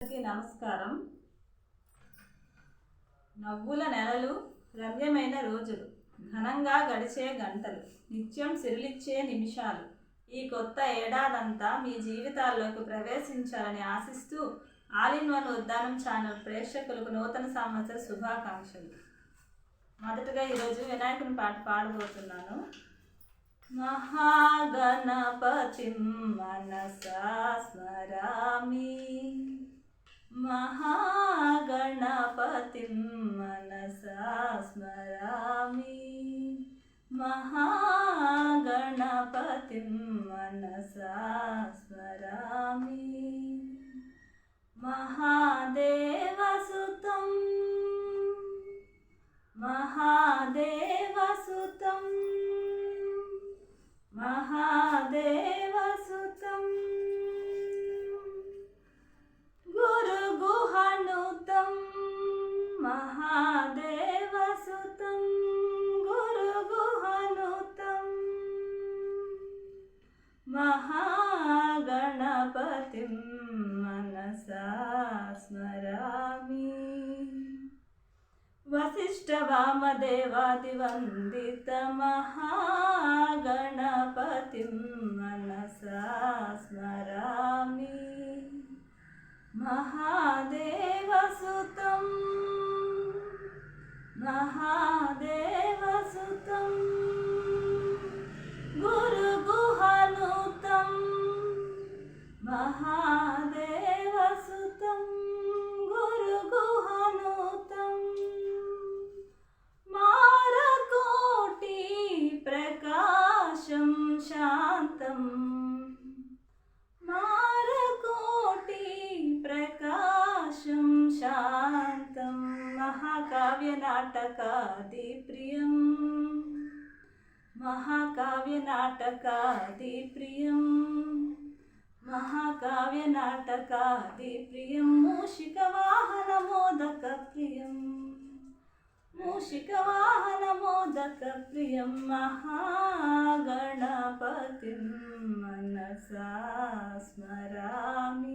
అందరికీ నమస్కారం. నవ్వుల నెలలు రమ్యమైన రోజులు ఘనంగా గడిచే గంటలు నిత్యం సిరిలిచ్చే నిమిషాలు. ఈ కొత్త ఏడాదంతా మీ జీవితాల్లోకి ప్రవేశించాలని ఆశిస్తూ all in one Uddanam channel ప్రేక్షకులకు నూతన సంవత్సర శుభాకాంక్షలు. మొదటగా ఈరోజు వినాయకుని పాట పాడబోతున్నాను. మహాగణపతి మనసా स्मरामि महागणपतिं मनसा स्मरामि महादेवसुतं महादेवसुतं गुरुगुहनुतं महादेवसुतं महागणपतिं मनसा स्मरामि। वसिष्ठवामदेवादिवन्दितमहागणपतिं मनसा स्मरामि। महादेवसुतं महादेवसुतं गुरुगुहनुतं मारकोटि प्रकाशं शान्तं శ్రావ్య నాటకాది ప్రియం. మూషిక వాహన మోదక ప్రియం. మూషిక వాహన మోదక ప్రియం. మహాగణపతిం. మనసా స్మరామి.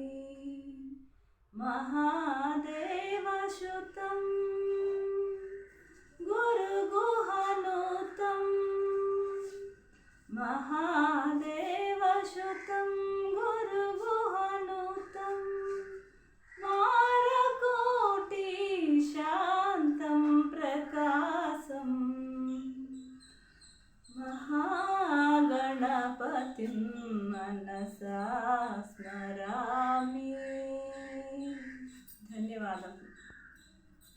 മനസാസ്മര